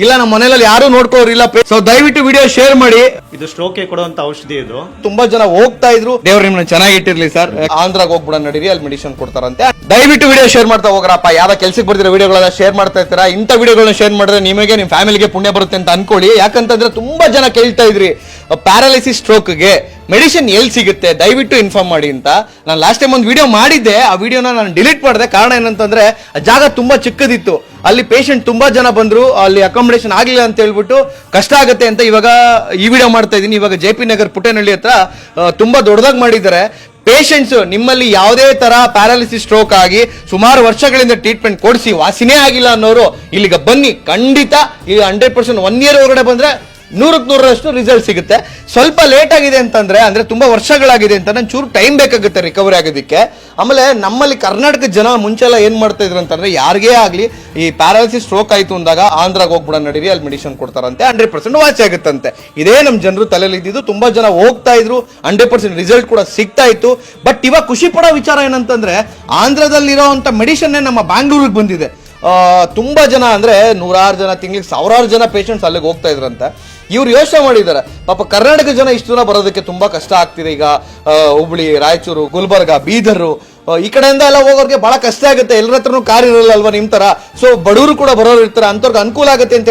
ಇಲ್ಲ ನಮ್ಮ ಮನೆಯಲ್ಲಿ ಯಾರು ನೋಡ್ಕೋರಿಲ್ಲ ಸೊ ದಯವಿಟ್ಟು ವಿಡಿಯೋ ಶೇರ್ ಮಾಡಿ. ಇದು ಸ್ಟ್ರೋಕ್ಗೆ ಕೊಡುವಂತ ಔಷಧಿ ಇದು. ತುಂಬಾ ಜನ ಹೋಗ್ತಾ ಇದ್ರು. ದೇವ್ರ ನಿಮ್ನ ಚೆನ್ನಾಗಿಟ್ಟಿರ್ಲಿ ಸರ್ ಆಂಧ್ರಾಗ ಹೋಗ್ಬಿಡ ನಡೀರಿ ಅಲ್ಲಿ ಮೆಡಿಸಿನ್ ಕೊಡ್ತಾರಂತೆ. ದಯವಿಟ್ಟು ವಿಡಿಯೋ ಶೇರ್ ಮಾಡ್ತಾ ಹೋಗ್ರಪ್ಪ. ಯಾವ ಕೆಲ್ಸಕ್ಕೆ ಬರ್ತಿರೋ ವಿಡಿಯೋಗಳೆಲ್ಲ ಶೇರ್ ಮಾಡ್ತಾ ಇರ್ತೀರಾ? ಇಂಥ ವಿಡಿಯೋಗಳನ್ನ ಶೇರ್ ಮಾಡಿದ್ರೆ ನಿಮಗೆ ನಿಮ್ಮ ಫ್ಯಾಮಿಲಿಗೆ ಪುಣ್ಯ ಬರುತ್ತೆ ಅಂತ ಅನ್ಕೊಳ್ಳಿ. ಯಾಕಂತಂದ್ರೆ ತುಂಬಾ ಜನ ಕೇಳ್ತಾ ಇದ್ರಿ. ಪ್ಯಾರಾಲಿಸಿಸ್ ಸ್ಟ್ರೋಕ್ಗೆ ಮೆಡಿಸಿನ್ ಎಲ್ಲಿ ಸಿಗುತ್ತೆ? ದಯವಿಟ್ಟು ಇನ್ಫಾರ್ಮ್ ಮಾಡಿ ಅಂತ. ನಾನು ಲಾಸ್ಟ್ ಟೈಮ್ ಒಂದು ವಿಡಿಯೋ ಮಾಡಿದ್ದೆ. ಆ ವಿಡಿಯೋನ ನಾನು ಡಿಲೀಟ್ ಮಾಡಿದೆ. ಕಾರಣ ಏನಂತಂದ್ರೆ, ಆ ಜಾಗ ತುಂಬಾ ಚಿಕ್ಕದಿತ್ತು. ಅಲ್ಲಿ ಪೇಷಂಟ್ ತುಂಬಾ ಜನ ಬಂದ್ರು. ಅಲ್ಲಿ ಅಕಾಮಿಡೇಷನ್ ಆಗಲಿಲ್ಲ ಅಂತ ಹೇಳ್ಬಿಟ್ಟು ಕಷ್ಟ ಆಗುತ್ತೆ ಅಂತ ಇವಾಗ ಈ ವಿಡಿಯೋ ಮಾಡ್ತಾ ಇದ್ದೀನಿ. ಇವಾಗ ಜೆ ಪಿ ನಗರ್ ಪುಟ್ಟನಹಳ್ಳಿ ಹತ್ರ ತುಂಬ ದೊಡ್ಡದಾಗಿ ಮಾಡಿದ್ದಾರೆ. ಪೇಷಂಟ್ಸ್ ನಿಮ್ಮಲ್ಲಿ ಯಾವುದೇ ತರ ಪ್ಯಾರಾಲಿಸಿಸ್ ಸ್ಟ್ರೋಕ್ ಆಗಿ ಸುಮಾರು ವರ್ಷಗಳಿಂದ ಟ್ರೀಟ್ಮೆಂಟ್ ಕೊಡಿಸಿ, ವಾಸಿನೇ ಆಗಿಲ್ಲ ಅನ್ನೋರು ಇಲ್ಲಿಗೆ ಬನ್ನಿ. ಖಂಡಿತ ಈಗ ಹಂಡ್ರೆಡ್ ಪರ್ಸೆಂಟ್ ಒನ್ ಇಯರ್ ಒಳಗಡೆ ಬಂದ್ರೆ ನೂರಕ್ಕೆ ನೂರರಷ್ಟು ರಿಸಲ್ಟ್ ಸಿಗುತ್ತೆ. ಸ್ವಲ್ಪ ಲೇಟ್ ಆಗಿದೆ ಅಂತಂದ್ರೆ, ಅಂದ್ರೆ ತುಂಬಾ ವರ್ಷಗಳಾಗಿದೆ ಅಂತ ನಾನು ಚೂರು ಟೈಮ್ ಬೇಕಾಗುತ್ತೆ ರಿಕವರಿ ಆಗೋದಕ್ಕೆ ಆಮೇಲೆ ನಮ್ಮಲ್ಲಿ ಕರ್ನಾಟಕದ ಜನ ಮುಂಚೆಲ್ಲ ಏನ್ ಮಾಡ್ತಾ ಇದ್ರು ಅಂತಂದ್ರೆ, ಯಾರಿಗೇ ಆಗ್ಲಿ ಈ ಪ್ಯಾರಾಲಿಸಿಸ್ ಸ್ಟ್ರೋಕ್ ಆಯ್ತು ಅಂದಾಗ ಆಂಧ್ರಾಗ ಹೋಗ್ಬಿಡ ನಡೀರಿ ಅಲ್ಲಿ ಮೆಡಿಸಿನ್ ಕೊಡ್ತಾರಂತೆ ಹಂಡ್ರೆಡ್ ಪರ್ಸೆಂಟ್ ವಾಸಿ ಆಗುತ್ತಂತೆ. ಇದೇ ನಮ್ಮ ಜನರು ತಲೆಯಲ್ಲಿ ಇದ್ದಿದ್ದು, ತುಂಬಾ ಜನ ಹೋಗ್ತಾ ಇದ್ರು ಹಂಡ್ರೆಡ್ ಪರ್ಸೆಂಟ್ ರಿಸಲ್ಟ್ ಕೂಡ ಸಿಗ್ತಾ ಇತ್ತು. ಬಟ್ ಇವಾಗ ಖುಷಿ ಪಡೋ ವಿಚಾರ ಏನಂತಂದ್ರೆ, ಆಂಧ್ರದಲ್ಲಿರೋ ಅಂತ ಮೆಡಿಷನ್ನೇ ನಮ್ಮ ಬ್ಯಾಂಗ್ಳೂರಿಗೆ ಬಂದಿದೆ. ತುಂಬಾ ಜನ ಅಂದ್ರೆ ನೂರಾರು ಜನ, ತಿಂಗಳಿಗೆ ಸಾವಿರಾರು ಜನ ಪೇಷಂಟ್ಸ್ ಅಲ್ಲಿಗೆ ಹೋಗ್ತಾ ಇದ್ರಂತೆ. ಇವ್ರು ಯೋಚನೆ ಮಾಡಿದ್ದಾರೆ, ಪಾಪ ಕರ್ನಾಟಕ ಜನ ಇಷ್ಟು ಜನ ಬರೋದಕ್ಕೆ ತುಂಬಾ ಕಷ್ಟ ಆಗ್ತಿದೆ. ಈಗ ಹುಬ್ಳಿ, ರಾಯಚೂರು, ಗುಲ್ಬರ್ಗ, ಬೀದರು ಈ ಕಡೆಯಿಂದ ಎಲ್ಲ ಹೋಗೋರಿಗೆ ಬಹಳ ಕಷ್ಟ ಆಗುತ್ತೆ. ಎಲ್ಲರ ಹತ್ರನೂ ಕಾರ್ ಇರಲ್ಲ ಅಲ್ವಾ ನಿಮ್ ತರ? ಸೊ ಬಡವರು ಕೂಡ ಬರೋರು ಇರ್ತಾರೆ, ಅಂತವ್ರಿಗೆ ಅನುಕೂಲ ಆಗುತ್ತೆ ಅಂತ